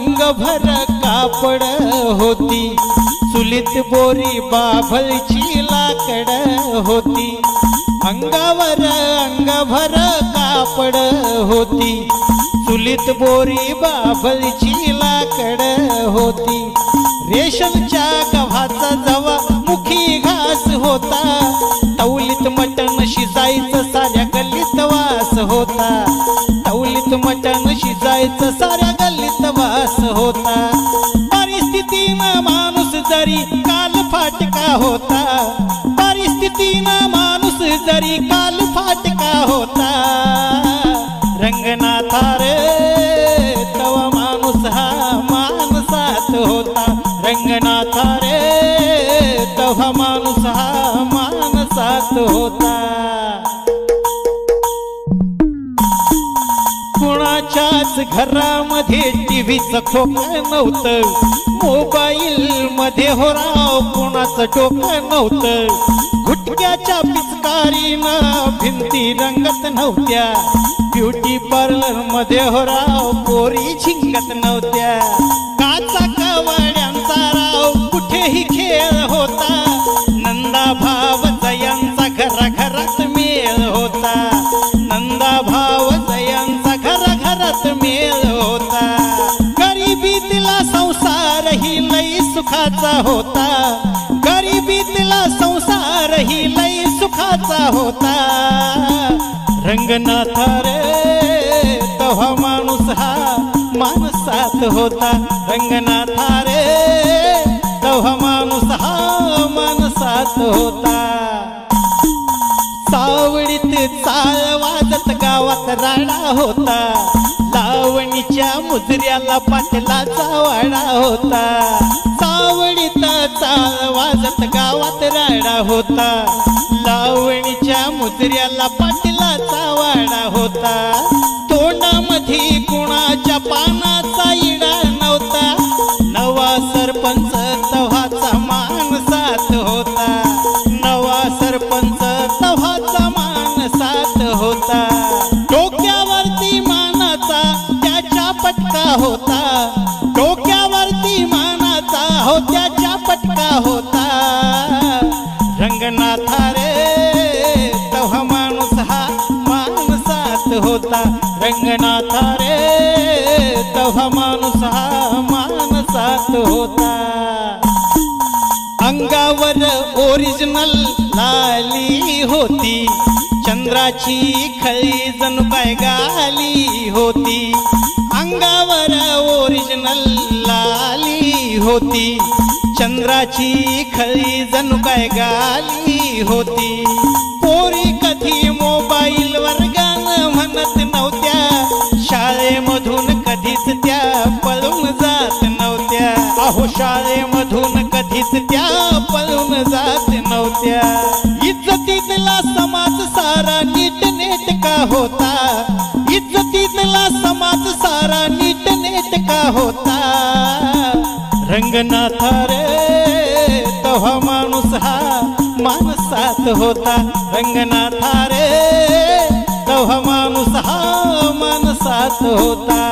अंगभर कापड होती. चुलीत बोरी बाभळची लाकड होती. अंगावर अंगभर कापड होती. चुलीत बोरी बाभळची लाकड होती. रेशमच्या गव्हाचा जवा मुखी घास होता. तौलीत मटण शिजायचं साऱ्या गल्लीत वास होता. तौलीत मटण शिजायचं साऱ्या गल्ली वास होता। परिस्थितीनं माणूस जरी काल फाटका होता। परिस्थितीनं माणूस जरी काल फाटका होता। रंगनाथा रे तवा माणूस हा माणसात होता। रंगनाथा रे तवा माणूस हा माणसात होता। कुणाच्याच घरामध्ये टीव्हीचं खोकं नव्हतं. मोबाईल मध्ये होराव कोणाचं टोकं नव्हतं. गुटक्याच्या पिचकारीनं भिंती रंगत नव्हत्या. ब्युटी पार्लरमध्ये होराव पोरी झिंकत नव्हत्या. काचा कवाड्यांचा राव कुठेही खेळ होता. नंदा भाव यांचा घरा सुखाचा होता. गरिबीतला संसार ही लय सुखाचा होता. रंगनाथा रे तव्हा माणूस हा माणसात होता. रंगनाथा रे तव्हा माणूस हा माणसात होता. सावळीत चाळ वाजत गावात राणा होता. त्या मुजऱ्याला पाटलाचा वाडा होता. सावळीत चाळ वाजत गावात राडा होता. लावणीच्या मुजऱ्याला पाटलाचा वाडा होता. होता. डोक्यावरती मानाचा हो त्याच्या पटका होता. रंगनाथा रे तव्हा माणूस हा माणसात होता. रंगनाथा रे तव्हा माणूस हा माणसात होता. अंगावर ओरिजिनल लाली होती. चंद्राची खळी जणू काय गाली होती. अंगावर ओरिजिनल लाली होती. चंद्राची खळी जणू काय गाली होती. पोरी कधी मोबाईल वर गाणं म्हणत नव्हत्या. शाळेमधून कधीच त्या पळून जात नव्हत्या. अहो शाळेमधून कधीच त्या पळून जात नव्हत्या. इज्जतीतला समाज सारा नीट नेट का होता. होता। रंगनाथ रे तव्हा माणूस हा माणसात होता। रंगनाथ रे तव्हा माणूस हा माणसात होता।